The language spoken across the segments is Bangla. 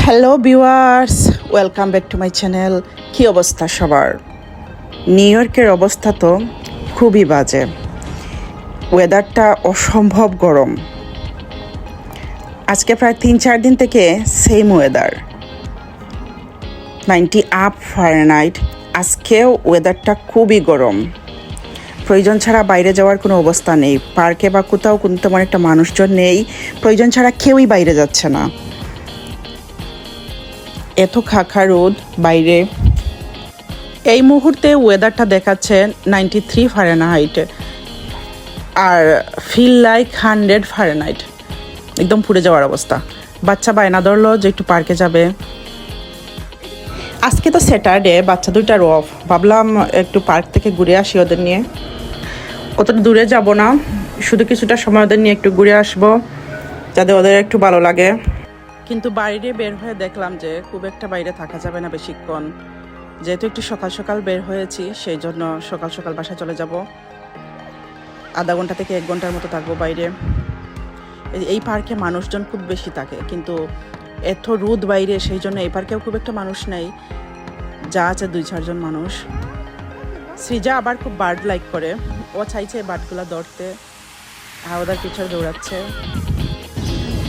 Hello viewers welcome back to my channel কী অবস্থা সবার? নিউ ইয়র্কের অবস্থা তো খুবই বাজে। ওয়েদারটা অসম্ভব গরম। আজকে প্রায় তিন চার দিন থেকে same weather ninety up Fahrenheit আজকেও ওয়েদারটা খুবই গরম। প্রয়োজন ছাড়া বাইরে যাওয়ার কোনো অবস্থা নেই। পার্কে বা কোথাও কোনো তেমন একটা মানুষজন নেই। প্রয়োজন ছাড়া কেউই বাইরে যাচ্ছে না। এত খাখা রোদ বাইরে। এই মুহূর্তে ওয়েদারটা দেখাচ্ছে নাইনটি থ্রি ফারেনহাইট আর ফিল লাইক হান্ড্রেড ফারেনহাইট একদম পুড়ে যাওয়ার অবস্থা। বাচ্চা বায়না ধরলো যে একটু পার্কে যাবে। আজকে তো স্যাটারডে বাচ্চা দুইটার অফ ভাবলাম একটু পার্ক থেকে ঘুরে আসি ওদের নিয়ে। অতটা দূরে যাব না। শুধু কিছুটা সময় ওদের নিয়ে একটু ঘুরে আসব, যাতে ওদের একটু ভালো লাগে। কিন্তু বাইরে বের হয়ে দেখলাম যে খুব একটা বাইরে থাকা যাবে না বেশিক্ষণ। যেহেতু একটু সকাল সকাল বের হয়েছি, সেই জন্য সকাল সকাল বাসায় চলে যাব। আধা ঘণ্টা থেকে এক ঘণ্টার মতো থাকব বাইরে। এই- পার্কে মানুষজন খুব বেশি থাকে, কিন্তু এত রোদ বাইরে, সেই জন্য এই পার্কেও খুব একটা মানুষ নেই। যা আছে দুই চারজন মানুষ। সৃজা আবার খুব বার্ড লাইক করে। ও চাইছে বার্ডগুলো ধরতে। আর ওদের পিছনে দৌড়াচ্ছে।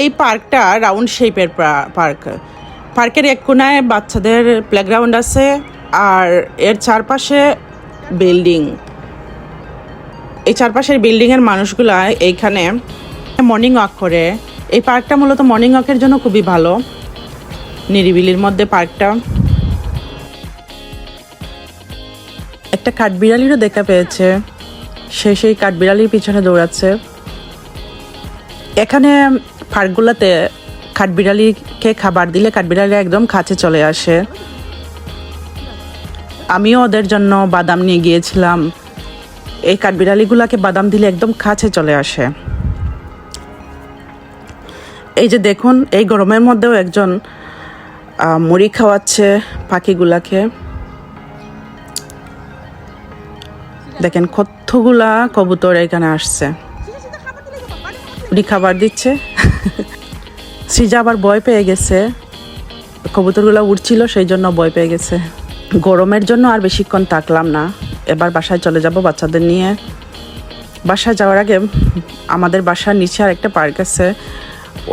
এই পার্কটা রাউন্ড শেপের পার্ক। পার্কের এক কোনায় বাচ্চাদের প্লেগ্রাউন্ড আছে আর এর চারপাশে বিল্ডিং। এই চারপাশের বিল্ডিংয়ের মানুষগুলা এইখানে মর্নিং ওয়াক করে। এই পার্কটা মূলত মর্নিং ওয়াকের জন্য খুবই ভালো। নিরিবিলির মধ্যে পার্কটা। একটা কাঠবিড়ালিরও দেখা পেয়েছে। সে সেই কাঠবিড়ালির পিছনে দৌড়াচ্ছে। এখানে পার্কগুলোতে কাঠবিড়ালিকে খাবার দিলে কাঠবিড়ালি একদম কাছে চলে আসে। আমিও ওদের জন্য বাদাম নিয়ে গিয়েছিলাম। এই কাঠবিড়ালিগুলোকে বাদাম দিলে একদম কাছে চলে আসে। এই যে দেখুন, এই গরমের মধ্যেও একজন মুড়ি খাওয়াচ্ছে পাখিগুলাকে। দেখেন কতগুলা কবুতর এখানে আসছে। উনি খাবার দিচ্ছে। সৃজা আবার ভয় পেয়ে গেছে। কবুতরগুলো উঠছিল সেই জন্য ভয় পেয়ে গেছে। গরমের জন্য আর বেশিক্ষণ থাকলাম না। এবার বাসায় চলে যাব বাচ্চাদের নিয়ে। বাসায় যাওয়ার আগে আমাদের বাসার নিচে আর একটা পার্ক আছে।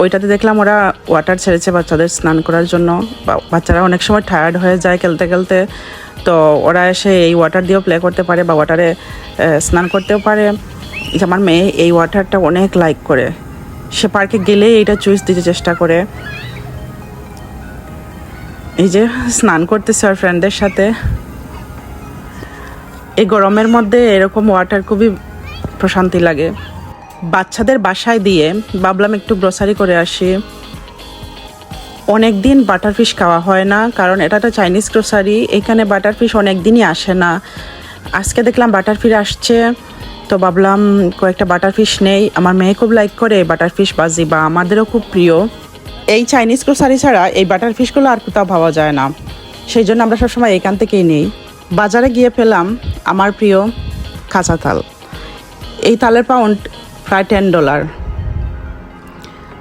ওইটাতে দেখলাম ওরা ওয়াটার ছেড়েছে বাচ্চাদের স্নান করার জন্য। বাচ্চারা অনেক সময় টায়ার্ড হয়ে যায় খেলতে খেলতে। তো ওরা এসে এই ওয়াটার দিয়েও প্লে করতে পারে বা ওয়াটারে স্নান করতেও পারে। আমার মেয়ে এই ওয়াটারটা অনেক লাইক করে। সে পার্কে গেলেই এটা চুইস দিতে চেষ্টা করে। এই যে স্নান করতেছে ওর ফ্রেন্ডদের সাথে। এই গরমের মধ্যে এরকম ওয়াটার খুবই প্রশান্তি লাগে। বাচ্চাদের বাসায় দিয়ে ভাবলাম একটু গ্রোসারি করে আসি। অনেক দিন বাটার ফিশ খাওয়া হয় না, কারণ এটা তো চাইনিজ গ্রোসারি এখানে বাটার ফিশ অনেক দিনই আসে না। আজকে দেখলাম বাটার ফিশ আসছে। তো ভাবলাম কয়েকটা বাটার ফিশ নেই। আমার মেয়ে খুব লাইক করে বাটার ফিশ বাজি বা আমাদেরও খুব প্রিয়। এই চাইনিজ গ্রোসারি ছাড়া এই বাটার ফিশগুলো আর কোথাও পাওয়া যায় না। সেই জন্য আমরা সবসময় এখান থেকেই নিই। বাজারে গিয়ে পেলাম আমার প্রিয় কাঁচা তাল। এই তালের পাউন্ড প্রায় টেন ডলার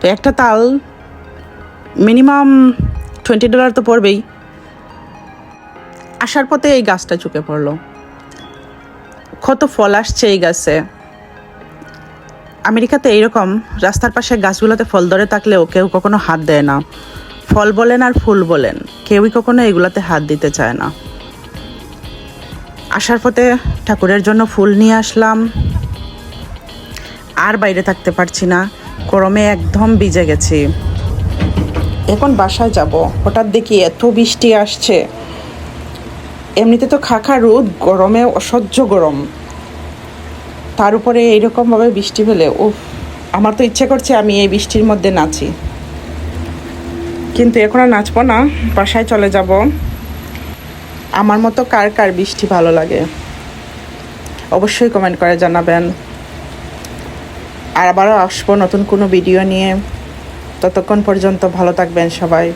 তো একটা তাল মিনিমাম টোয়েন্টি ডলার তো পড়বেই। আসার পথে এই গাছটা চুকে পড়ল। কত ফল আসছে এই গাছে। আমেরিকাতে এইরকম, রাস্তার পাশে গাছগুলোতে ফল ধরে থাকলেও কেউ কখনো হাত দেয় না। ফল বলেন আর ফুল বলেন, কেউই কখনো এগুলাতে হাত দিতে চায় না। আসার পথে ঠাকুরের জন্য ফুল নিয়ে আসলাম। আর বাইরে থাকতে পারছি না, গরমে একদম ভিজে গেছি। এখন বাসায় যাব, হঠাৎ দেখি এত বৃষ্টি আসছে। এমনিতে তো খাখা রোদ, গরমে অসহ্য গরম। তার উপরে এইরকমভাবে বৃষ্টি পেলে ও আমার তো ইচ্ছে করছে আমি এই বৃষ্টির মধ্যে নাচি। কিন্তু এখন আর নাচবো না, বাসায় চলে যাব। আমার মতো কার কার বৃষ্টি ভালো লাগে? অবশ্যই কমেন্ট করে জানাবেন। আর আবারও আসব নতুন কোনো ভিডিও নিয়ে। ততক্ষণ পর্যন্ত ভালো থাকবেন সবাই।